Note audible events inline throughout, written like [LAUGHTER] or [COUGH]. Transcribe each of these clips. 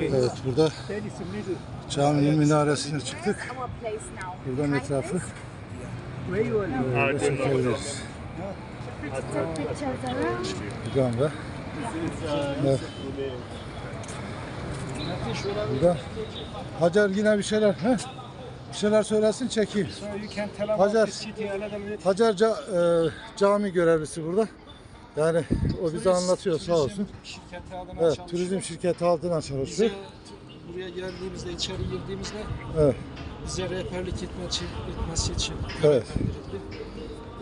Evet burada caminin minaresine çıktık. Buradan etrafı böyle çekebiliriz. Take pictures around. Buradan da. Evet. Burada. Hacer yine bir şeyler. He? Bir şeyler söylesin çekeyim. Hacer. Hacer ca- e, cami görevlisi burada. Yani o bize anlatıyor sağ olsun. Şirketi adına Evet, çalışıyor. turizm şirketi adına Bize çalışıyor. buraya geldiğimizde, içeri girdiğimizde Evet, bize rehberlik etmesi, etmesi için evet.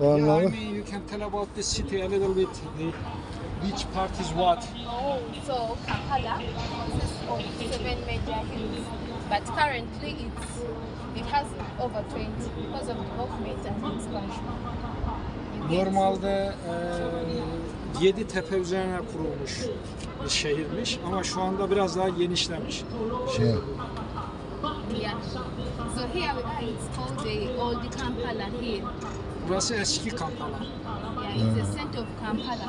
O Yeah, I anlamda. mean, you can tell about the city a little bit. The, which part is what? Oh, so Kampala consists of seven major hills, but currently it's it has over 20 because of development and expansion. Normalde e, 7 tepe üzerine kurulmuş bir şehirmiş ama şu anda biraz daha genişlemiş. Evet. Yeah. So here we are, it's called the Old Kampala Hill. Burası eski Kampala. Yeah, it's the center of Kampala.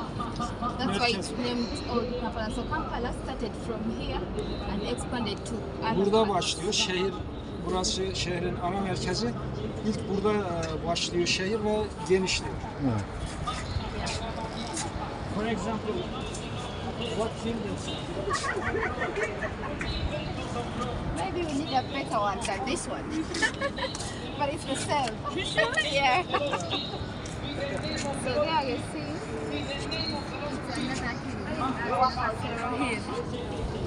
That's why it's named Old Kampala. So Kampala started from here and expanded to other Burada parts. başlıyor şehir. Burası şehrin ana merkezi. İlk burada e, başlıyor şehir ve genişliyor. Evet. For example, what? Maybe we need a better one than this one. [LAUGHS] but it's the same. [LAUGHS] yeah. so there you see. It's another hill. Nakasero Hill.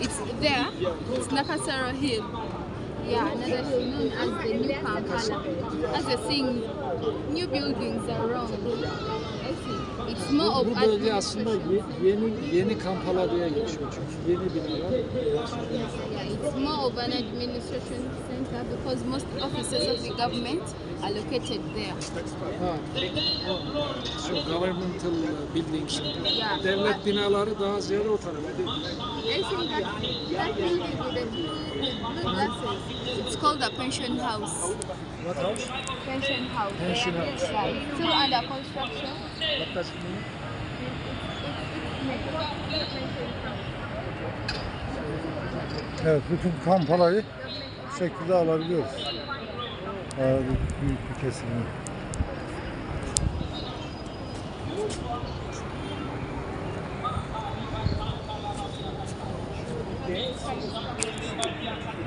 It's there. It's Nakasero Hill. Yeah, another hill known as the New Kampala. As you're seeing, new buildings. I see. It's more of Bu bölge aslında ye- yeni yeni Kampala diye geçiyor çünkü yeni binalar. Yeah, it's more of an administration center because most offices of the government are located there. Ha. So governmental buildings. Yeah. Devlet binaları daha ziyade o tarafa değil. I think that, that building glasses, it's called a pension house. What house? Pension house. Pension house. Yeah, still under construction. What does it mean? Evet, bütün Kampala'yı bu şekilde alabiliyoruz. Bayağı bir büyük bir kesimini.